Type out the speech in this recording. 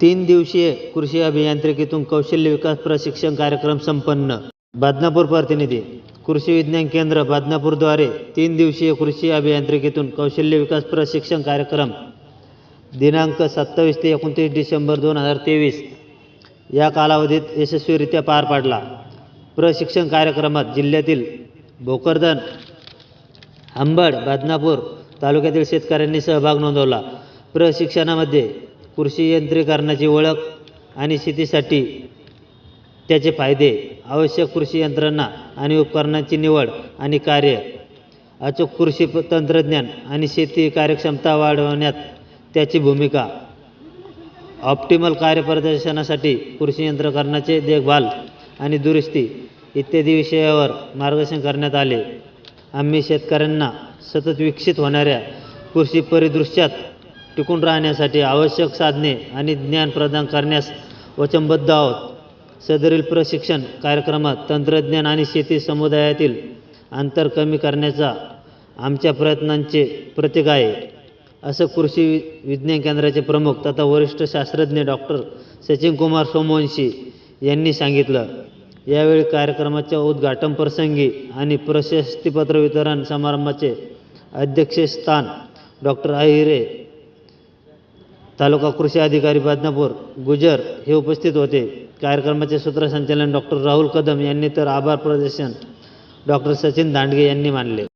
तीन दिवसीय कृषी अभियांत्रिकीतून कौशल्य विकास प्रशिक्षण कार्यक्रम संपन्न. बदनापूर प्रतिनिधी कृषी विज्ञान केंद्र बदनापूरद्वारे तीन दिवसीय कृषी अभियांत्रिकीतून कौशल्य विकास प्रशिक्षण कार्यक्रम दिनांक सत्तावीस ते एकोणतीस डिसेंबर दोन हजार तेवीस या कालावधीत यशस्वीरित्या पार पाडला. प्रशिक्षण कार्यक्रमात जिल्ह्यातील भोकरदन आंबड बदनापूर तालुक्यातील शेतकऱ्यांनी सहभाग नोंदवला. प्रशिक्षणामध्ये कृषी यंत्रीकरणाची ओळख आणि शेतीसाठी त्याचे फायदे आवश्यक कृषी यंत्रणा आणि उपकरणांची निवड आणि कार्य. अचूक कृषी तंत्रज्ञान आणि शेती कार्यक्षमता वाढवण्यात त्याची भूमिका. ऑप्टिमल कार्यप्रदर्शनासाठी कृषी यंत्रकरणाचे देखभाल आणि दुरुस्ती इत्यादी विषयावर मार्गदर्शन करण्यात आले. आम्ही शेतकऱ्यांना सतत विकसित होणाऱ्या कृषी परिदृश्यात टिकून राहण्यासाठी आवश्यक साधने आणि ज्ञान प्रदान करण्यास वचनबद्ध आहोत. सदरील प्रशिक्षण कार्यक्रमात तंत्रज्ञान आणि शेती समुदायातील अंतर कमी करण्याचा आमच्या प्रयत्नांचे प्रतीक आहे. असं कृषी विज्ञान केंद्राचे प्रमुख तथा वरिष्ठ शास्त्रज्ञ डॉक्टर सचिन कुमार सोमवंशी यांनी सांगितलं. यावेळी कार्यक्रमाच्या उद्घाटन प्रसंगी आणि प्रशस्तीपत्र वितरण समारंभाचे अध्यक्षस्थान डॉक्टर अहिरे तालुका कृषी अधिकारी बदनापूर गुजर हे उपस्थित होते. कार्यक्रमाचे सूत्रसंचालन डॉक्टर राहुल कदम यांनी तर आभार प्रदर्शन डॉक्टर सचिन दांडगे यांनी मानले.